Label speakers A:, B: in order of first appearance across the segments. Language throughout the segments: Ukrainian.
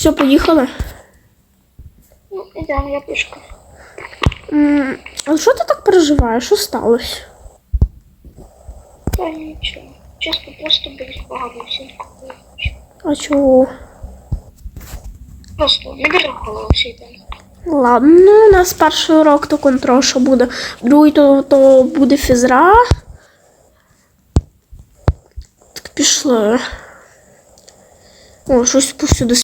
A: Все, поїхали.
B: Ну, ідемо, я пішки.
A: А що ти так переживаєш? Що сталося?
B: Та нічого. Чесно, просто будуть погано оцінку.
A: А чого?
B: Просто не бери в голову всі день.
A: Ладно, ну, у нас перший урок то контроль, що буде. Другий то, то буде фізра. Так пішли. О, щось повсюди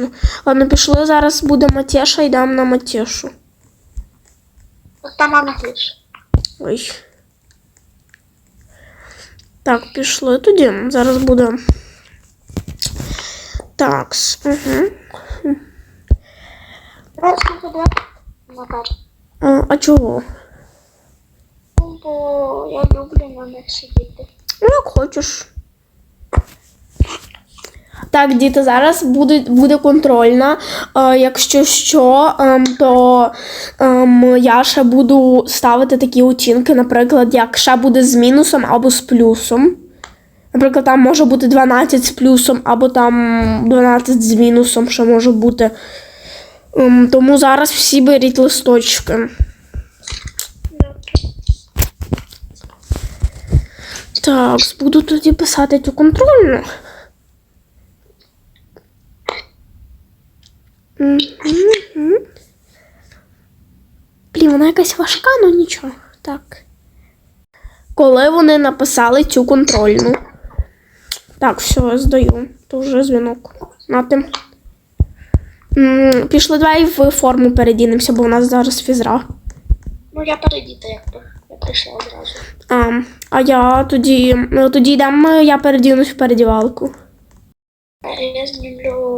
A: смішно. Ладно, пішли, зараз буде Матєша, йдемо на Матєшу.
B: От там мама глиш.
A: Ой. Так, пішли тоді. Зараз буде. Так. Угу.
B: Зараз не туди. Назад.
A: А, а чого?
B: Ну, бо я люблю на них сидіти.
A: Ну, як хочеш. Так, діти, зараз буде, буде контрольна. Е, якщо що, ем, то ем, я ще буду ставити такі оцінки, наприклад, як ще буде з мінусом або з плюсом. Наприклад, там може бути 12 з плюсом, або там 12 з мінусом, що може бути. Ем, тому зараз всі беріть листочки. Так, буду тоді писати цю контрольну. Блін, вона якась важка, ну нічого. Так. Коли вони написали цю контрольну. Так, все, здаю. То вже дзвінок. На тим. Пішли давай в форму передінемося, бо у нас зараз фізра.
B: Ну, я передіти, якби. Я прийшла одразу.
A: А, а я тоді. Ну, тоді йдемо, я передінусь в передівалку.
B: Е, Я знімлю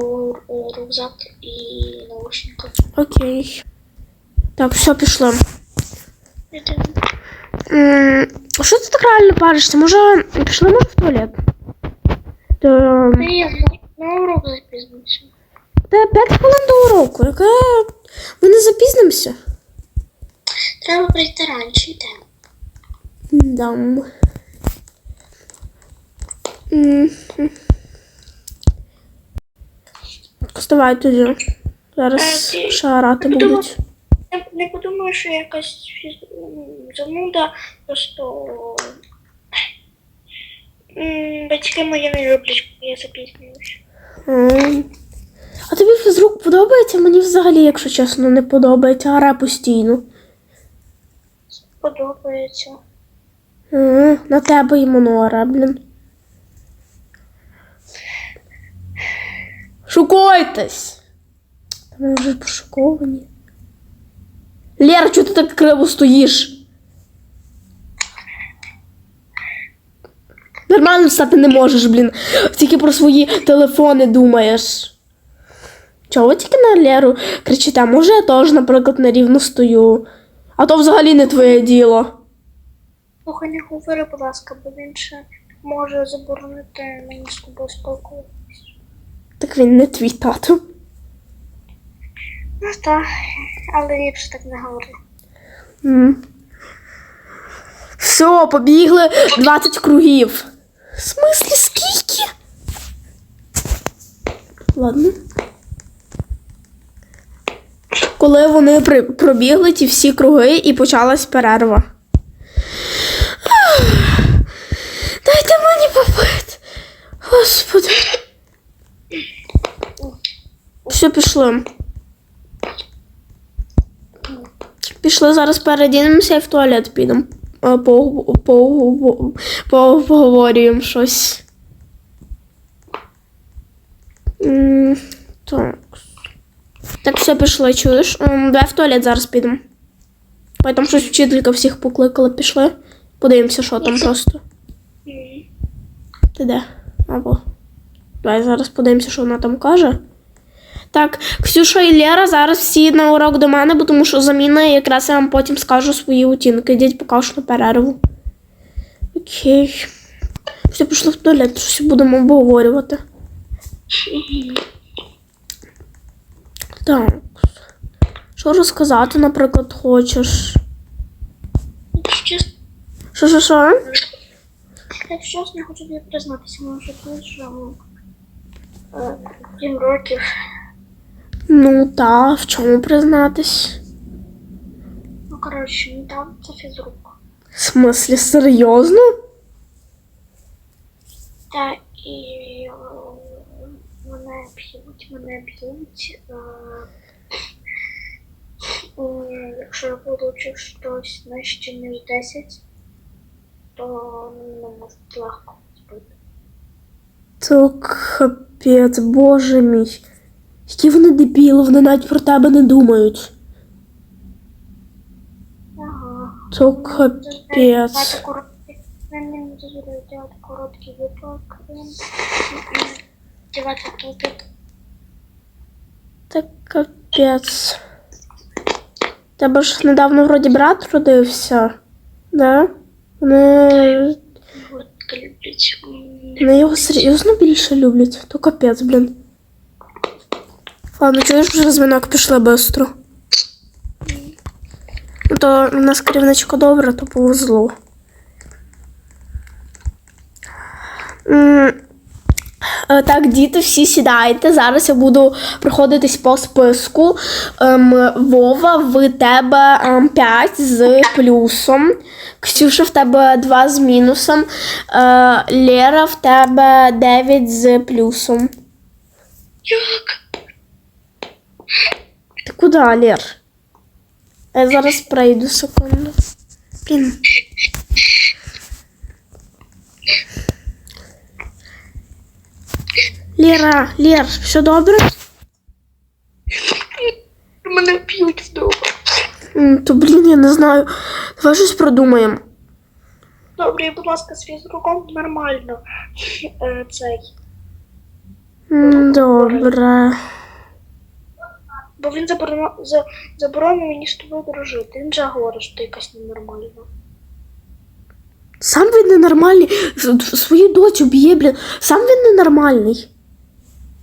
B: рюкзак і наушники.
A: Окей. Так, все, пішло. Що ти так реально паришся? Може, пішли може в туалет?
B: Та я на- урок запізнився.
A: та 5 хвилин до уроку. Яке... Ми не запізнимося?
B: Треба прийти раніше, йдемо.
A: Дам. М. Вставай тоді. Зараз
B: Е, ти-
A: шарати будуть.
B: Я не подумаю, що якась зануда, просто батьки мої не люблять, коли я запізнююсь.
A: А тобі фізрук подобається? Мені взагалі, якщо чесно, не подобається, аре постійно.
B: Подобається.
A: На тебе іменно аре, блін. Шукайтесь! Та ми вже пошуковані. Лера, чого ти так криво стоїш? Нормально стати не можеш, блін. Тільки про свої телефони думаєш. Чого тільки на Леру кричите? Може, я теж, наприклад, нерівно стою. А то взагалі не твоє діло.
B: Слухай, не говори, будь ласка, бо він ще може заборонити мені з тобою спілкуватися.
A: Так він не твій тато.
B: Ну так, але ліпше так не говори.
A: М. Все, побігли 20 кругів. В смислі, скільки? Ладно. Коли вони пробігли ті всі круги і почалась перерва. Дайте мені попити. Господи. Все, пішли. Пішли зараз передінемося і в туалет підемо. По- по- по- Поговорюємо щось. Так. Так, все, пішли, чуєш? Давай в туалет зараз підемо. Там щось вчителька всіх покликала, пішли. Подивимося, що там просто. Ти де? Або. Давай зараз подивимося, що вона там каже. Так, Ксюша і Лера зараз всі на урок до мене, бо тому що заміна, і якраз я вам потім скажу свої оцінки. Йдіть поки що на перерву. Окей. Все, пішло в туалет, щось будемо обговорювати. Так. Що розказати, наприклад, хочеш? Що, що, що?
B: якщо чесно, я хочу тобі признатися, може, ти що е, сім років
A: Ну та, в чому признатись?
B: Ну, коротше, не там це фізрук.
A: В смислі, серйозно?
B: Та і е, мене б'ють, мене б'ють. е, і Якщо я получу щось нижче ніж 10, то не можуть легко збити.
A: То капець, боже мій. Які вони дебіли, вони навіть про тебе не думають.
B: Ага.
A: То капець.
B: Короткий. Мені не дозволяють делати короткий випадок. Давайте тупик.
A: Та капець. Тебе ж недавно вроді брат родився. Да? Вони, вони його серйозно більше люблять. То капець, блін. Ладно, чуєш, вже дзвінок бистро. Ну, То у нас керівничка добра, то повезло. Е, Так, діти, всі сідайте. Зараз я буду проходитись по списку. Ем, Вова, в тебе ем, 5 з плюсом. Ксюша, в тебе 2 з мінусом. Е, Лера, в тебе 9 з плюсом.
B: Як?
A: Ти куди, Лер? Я зараз прийду секунду. Блін. Лера, Лер, все добре?
B: Мене б'ють вдома.
A: То блін, я не знаю. Давай щось продумаємо.
B: Добре, будь ласка, з фізруком нормально. Е, Цей.
A: Добре.
B: Бо він заборонив, заборонив мені з тобою дружити. Він вже говорить, що ти якась ненормальна.
A: Сам він ненормальний. Свою дочу б'є, блін. Сам він ненормальний.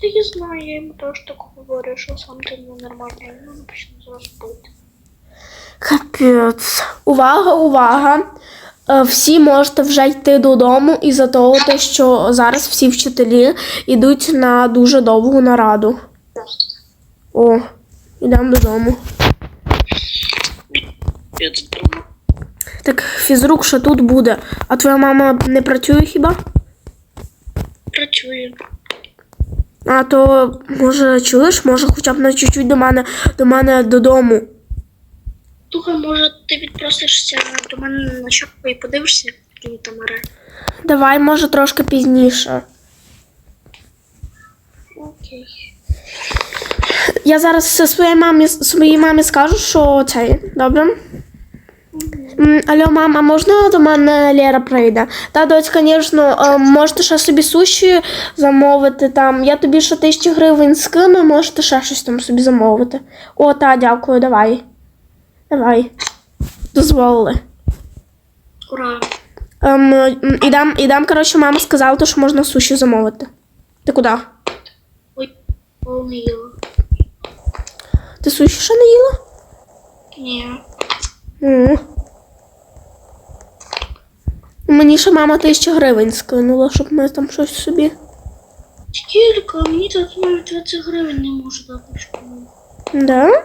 B: Та я знаю, я йому теж так говорю, що сам ти ненормальний. Ну, не почну зараз бити.
A: Капець. Увага, увага. Е, Всі можете вже йти додому із-за того, те, що зараз всі вчителі йдуть на дуже довгу нараду. О, йдемо додому. Так, фізрук ще тут буде. А твоя мама не працює хіба?
B: Працює.
A: А то, може, чуєш, може хоча б на чуть-чуть до мене, до мене додому.
B: Слухай, може ти відпросишся до мене на щоку і подивишся, як він там оре?
A: Давай, може, трошки пізніше.
B: Окей.
A: Я зараз своїй мамі, своїй мамі скажу, що цей, добре? Алло, мам, а можна до мене Лера прийде? Та, доць, звісно, е, можете ще собі суші замовити там. Я тобі ще тисячі гривень скину, можете ще щось там собі замовити. О, та, дякую, давай. Давай. Дозволили.
B: Ура.
A: Ем, м, ідем, ідем, коротше, мама сказала, що можна суші замовити. Ти куди?
B: Ой, повний їла.
A: Ти суші ще не їла?
B: Ні.
A: Mm. Мені ще мама тисячу гривень скинула, щоб ми там щось собі.
B: Скільки? Мені так навіть 20 гривень не можу дати школу.
A: Да?